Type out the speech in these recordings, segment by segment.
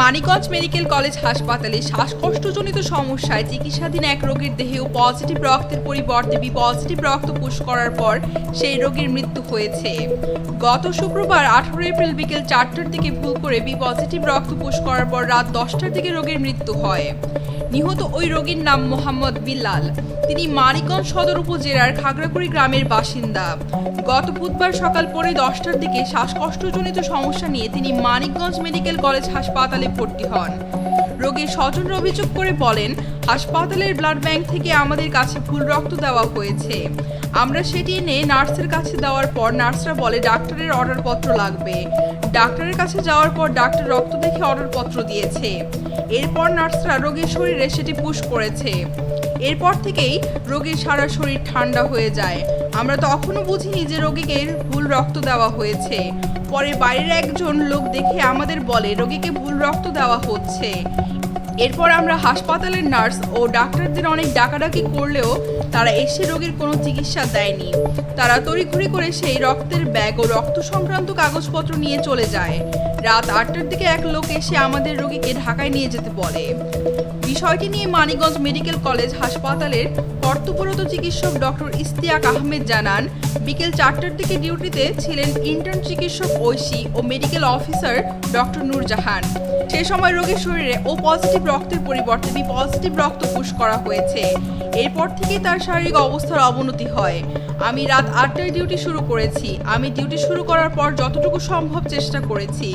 Manikganj medical college হাসপাতালে শ্বাসকষ্টজনিত সমস্যায় চিকিৎসাধীন এক রোগীর দেহেও পজিটিভ রক্তের পরিবর্তে বি পজিটিভ রক্ত পুশ করার পর সেই রোগীর মৃত্যু হয়েছে। গত শুক্রবার আঠারো এপ্রিল বিকেল চারটার দিকে ভুল করে বি পজিটিভ রক্ত পুশ করার পর রাত দশটার দিকে রোগীর মৃত্যু হয়। নিহত ওই রোগীর নাম মোহাম্মদ বিল্লাল। তিনি মানিকগঞ্জ সদর উপজেলার খাগড়াকুড়ি গ্রামের বাসিন্দা। গত বুধবার সকাল পরে দশটার দিকে শ্বাসকষ্টজনিত সমস্যা নিয়ে তিনি মানিকগঞ্জ মেডিকেল কলেজ হাসপাতালে ভর্তি হন। রোগীর স্বজনরা অভিযোগ করে বলেন, হাসপাতালের ব্লাড ব্যাংক থেকে আমাদের কাছে ভুল রক্ত দেওয়া হয়েছে। আমরা সেটি এনে নার্সের কাছে দেওয়ার পর নার্সরা বলে, ডাক্তারের অর্ডারপত্র লাগবে। ডাক্তারের কাছে যাওয়ার পর ডাক্তার রক্ত দেখে অর্ডারপত্র দিয়েছে। এরপর নার্সরা রোগীর শরীরে সেটি পুশ করেছে। এরপর থেকেই রোগীর সারা শরীর ঠান্ডা হয়ে যায়। আমরা তখনও বুঝিনি যে রোগীকে ভুল রক্ত দেওয়া হয়েছে। পরে বাইরের একজন লোক দেখে আমাদের বলে, রোগীকে ভুল রক্ত দেওয়া হচ্ছে। এরপর আমরা হাসপাতালের নার্স ও ডাক্তারদের অনেক ডাকাডাকি করলেও তারা এসে রোগীর কোনো চিকিৎসা দেয়নি। তারা তড়িঘড়ি করে সেই রক্তের ব্যাগ ও রক্ত সংক্রান্ত কাগজপত্র নিয়ে চলে যায়। রাত আটটার দিকে এক লোক এসে আমাদের রোগীকে ঢাকায় নিয়ে যেতে বলে। বিষয়টি নিয়ে মানিকগঞ্জ মেডিকেল কলেজ হাসপাতালের কর্তব্যরত চিকিৎসক ডক্টর ইস্তিয়াক আহমেদ জানান, বিকেল চারটার দিকে ডিউটিতে ছিলেন ইন্টার্ন চিকিৎসক ঐশী ও মেডিকেল অফিসার ডক্টর নূরজাহান। সে সময় রোগীর শরীরে ও পজিটিভ রক্তের পরিবর্তে বি পজিটিভ রক্ত পুশ করা হয়েছে। এরপর থেকেই তার শারীরিক অবস্থার অবনতি হয়। আমি রাত আটটায় ডিউটি শুরু করেছি। আমি ডিউটি শুরু করার পর যতটুকু সম্ভব চেষ্টা করেছি।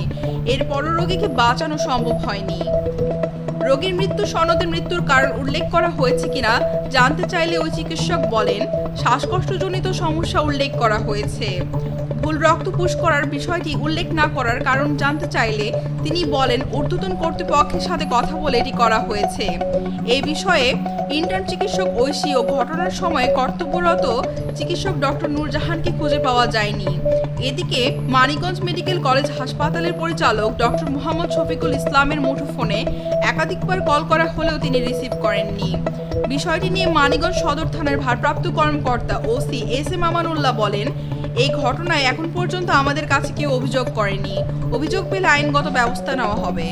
এরপরও রোগীকে বাঁচানো সম্ভব হয়নি। রোগীর মৃত্যু সনদে মৃত্যুর কারণ উল্লেখ করা হয়েছে কিনা জানতে চাইলে ওই চিকিৎসক বলেন, শ্বাসকষ্টজনিত সমস্যা উল্লেখ করা হয়েছে। ভুল রক্ত পুশ করার বিষয়টি উল্লেখ না করার কারণ জানতে চাইলে তিনি বলেন, ঊর্ধ্বতন কর্তৃপক্ষের সাথে কথা বলে এটি করা হয়েছে। এই বিষয়ে ইন্টার্ন চিকিৎসক ঐশী ও ঘটনার সময় কর্তব্যরত চিকিৎসক ডক্টর নূরজাহানকে খুঁজে পাওয়া যায়নি। এদিকে মানিকগঞ্জ মেডিকেল কলেজ হাসপাতালের পরিচালক ডক্টর মোহাম্মদ শফিকুল ইসলামের মুঠোফোনে একাধিকবার কল করা হলেও তিনি রিসিভ করেননি। বিষয়টি নিয়ে মানিকগঞ্জ সদর থানার ভারপ্রাপ্ত কর্মকর্তা ওসি এস এম আমানুল্লাহ বলেন এই ঘটনায় এখন পর্যন্ত আমাদের কাছে কেউ অভিযোগ করেনি। অভিযোগ পেলে আইনগত ব্যবস্থা নেওয়া হবে।